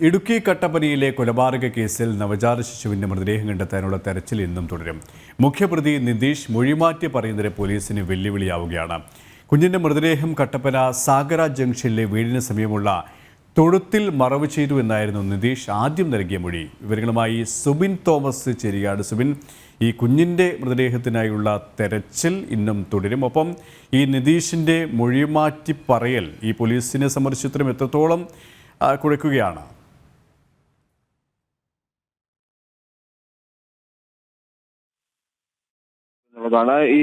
ഇടുക്കി കട്ടപ്പനയിലെ കൊലപാതക കേസിൽ നവജാത ശിശുവിന്റെ മൃതദേഹം കണ്ടെത്താനുള്ള തെരച്ചിൽ ഇന്നും തുടരും. മുഖ്യപ്രതി നിതീഷ് മൊഴിമാറ്റി പറയുന്നതിന് പോലീസിന് വെല്ലുവിളിയാവുകയാണ്. കുഞ്ഞിന്റെ മൃതദേഹം കട്ടപ്പന സാഗര ജംഗ്ഷനിലെ വീടിന് സമീപമുള്ള തൊഴുത്തിൽ മറവ് ചെയ്തു എന്നായിരുന്നു നിതീഷ് ആദ്യം നൽകിയ മൊഴി. വിവരങ്ങളുമായി സുബിൻ തോമസ് ചെരിയാട്. സുബിൻ ഈ കുഞ്ഞിന്റെ മൃതദേഹത്തിനായുള്ള തെരച്ചിൽ ഇന്നും തുടരും. ഒപ്പം ഈ നിതീഷിന്റെ മൊഴിമാറ്റി പറയൽ ഈ പോലീസിനെ സംബന്ധിച്ചിടത്തോളം എത്രത്തോളം ആ, എന്നുള്ളതാണ്. ഈ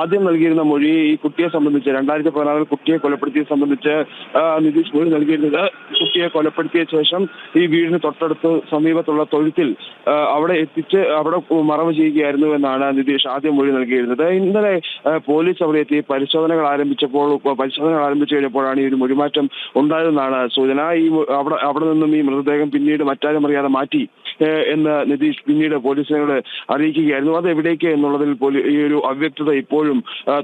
ആദ്യം നൽകിയിരുന്ന മൊഴി ഈ കുട്ടിയെ സംബന്ധിച്ച് രണ്ടായിരത്തി പതിനാറിൽ കുട്ടിയെ കൊലപ്പെടുത്തിയെ സംബന്ധിച്ച് നിതീഷ് മൊഴി നൽകിയിരുന്നത് കുട്ടിയെ കൊലപ്പെടുത്തിയ ശേഷം ഈ വീടിന് തൊട്ടടുത്ത് സമീപത്തുള്ള തൊഴുത്തിൽ അവിടെ എത്തിച്ച് അവിടെ മറവ് ചെയ്യുകയായിരുന്നു എന്നാണ് നിതീഷ് ആദ്യം മൊഴി നൽകിയിരുന്നത്. ഇന്നലെ പോലീസ് അവിടെ എത്തി. പരിശോധനകൾ ആരംഭിച്ചപ്പോൾ പരിശോധനകൾ ആരംഭിച്ചു കഴിഞ്ഞപ്പോഴാണ് ഈ ഒരു മൊഴിമാറ്റം ഉണ്ടായതെന്നാണ് സൂചന. ഈ അവിടെ അവിടെ നിന്നും ഈ മൃതദേഹം പിന്നീട് മറ്റാരും അറിയാതെ മാറ്റി എന്ന് നിതീഷ് പിന്നീട് പോലീസിനോട് അറിയിക്കുകയായിരുന്നു. അത് എവിടേക്ക് എന്നുള്ളതിൽ ഈ ഒരു അവ്യക്തത ഇപ്പോഴും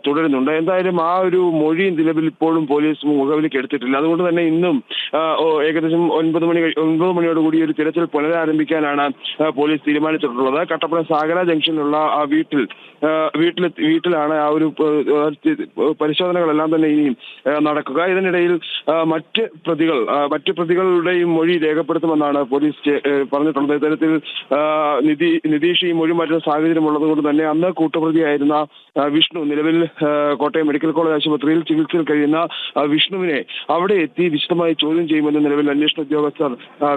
തുടരുന്നുണ്ട്. എന്തായാലും ആ ഒരു മൊഴി നിലവിൽ ഇപ്പോഴും പോലീസ് മുഖവിലേക്ക് എടുത്തിട്ടില്ല. അതുകൊണ്ട് തന്നെ ഇന്നും ഏകദേശം ഒൻപത് മണി ഒൻപത് മണിയോടുകൂടി ഒരു തിരച്ചിൽ പുനരാരംഭിക്കാനാണ് പോലീസ് തീരുമാനിച്ചിട്ടുള്ളത്. കട്ടപ്പന സാഗര ജംഗ്ഷനിലുള്ള ആ വീട്ടിൽ വീട്ടിൽ വീട്ടിലാണ് ആ ഒരു പരിശോധനകളെല്ലാം തന്നെ ഇനിയും നടക്കുക. ഇതിനിടയിൽ മറ്റ് പ്രതികൾ മറ്റ് പ്രതികളുടെയും മൊഴി രേഖപ്പെടുത്തുമെന്നാണ് പോലീസ് പറഞ്ഞിട്ടുള്ളത്. ഇത്തരത്തിൽ നിതീഷ് ഈ മൊഴി മാറ്റുന്ന സാഹചര്യം ഉള്ളത് കൊണ്ട് തന്നെ അന്ന് കൂട്ടുപ്രതിയായിരുന്ന വിഷ്ണു നിലവിൽ കോട്ടയം മെഡിക്കൽ കോളേജ് ആശുപത്രിയിൽ ചികിത്സയിൽ കഴിയുന്ന വിഷ്ണുവിനെ അവിടെ എത്തി വിശദമായി ചോദ്യം ചെയ്യുമെന്ന് നിലവിൽ അന്വേഷണ ഉദ്യോഗസ്ഥർ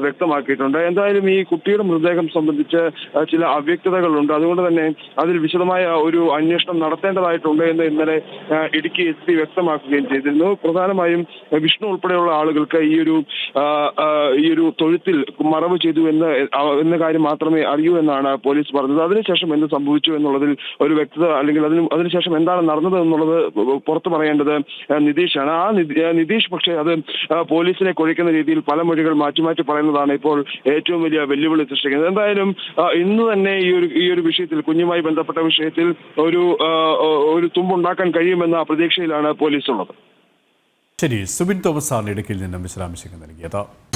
വ്യക്തമാക്കിയിട്ടുണ്ട്. എന്തായാലും ഈ കുട്ടിയുടെ മൃതദേഹം സംബന്ധിച്ച് ചില അവ്യക്തതകളുണ്ട്. അതുകൊണ്ട് തന്നെ അതിൽ വിശദമായ ഒരു അന്വേഷണം നടത്തേണ്ടതായിട്ടുണ്ട് എന്ന് ഇന്നലെ ഇടുക്കി എസ് പി വ്യക്തമാക്കുകയും ചെയ്തിരുന്നു. പ്രധാനമായും വിഷ്ണു ഉൾപ്പെടെയുള്ള ആളുകൾക്ക് ഈ ഒരു ഈ ഒരു തൊഴുത്തിൽ മറവ് ചെയ്തു എന്ന് എന്ന കാര്യം മാത്രമേ അറിയൂ എന്നാണ് പോലീസ് പറഞ്ഞത്. അതിനുശേഷം എന്ത് സംഭവിച്ചു എന്നുള്ളതിൽ ഒരു വ്യക്തത അല്ലെങ്കിൽ അതിന് അതിനുശേഷം എന്താണ് നടന്നത് എന്നുള്ളത് പുറത്തു പറയേണ്ടത് നിതീഷാണ്. ആ നിതി- ആ, നിതീഷ് പക്ഷേ അത് പോലീസിനെ കൊഴിക്കുന്ന രീതിയിൽ പല മൊഴികൾ മാറ്റി മാറ്റി പറയുന്നതാണ് ഇപ്പോൾ ഏറ്റവും വലിയ വെല്ലുവിളി സൃഷ്ടിക്കുന്നത്. എന്തായാലും ഇന്ന് തന്നെ ഈ ഒരു ഈ ഒരു വിഷയത്തിൽ കുഞ്ഞുമായി ബന്ധപ്പെട്ട വിഷയത്തിൽ ഒരു ഒരു തുമ്പുണ്ടാക്കാൻ കഴിയുമെന്ന പ്രതീക്ഷയിലാണ് പോലീസ് ഉള്ളത് ശരി സുബിൻ തോമസ് സാറിന് ഇടുക്കിയിൽ നിന്നും വിശദാംശങ്ങൾ നൽകിയത്.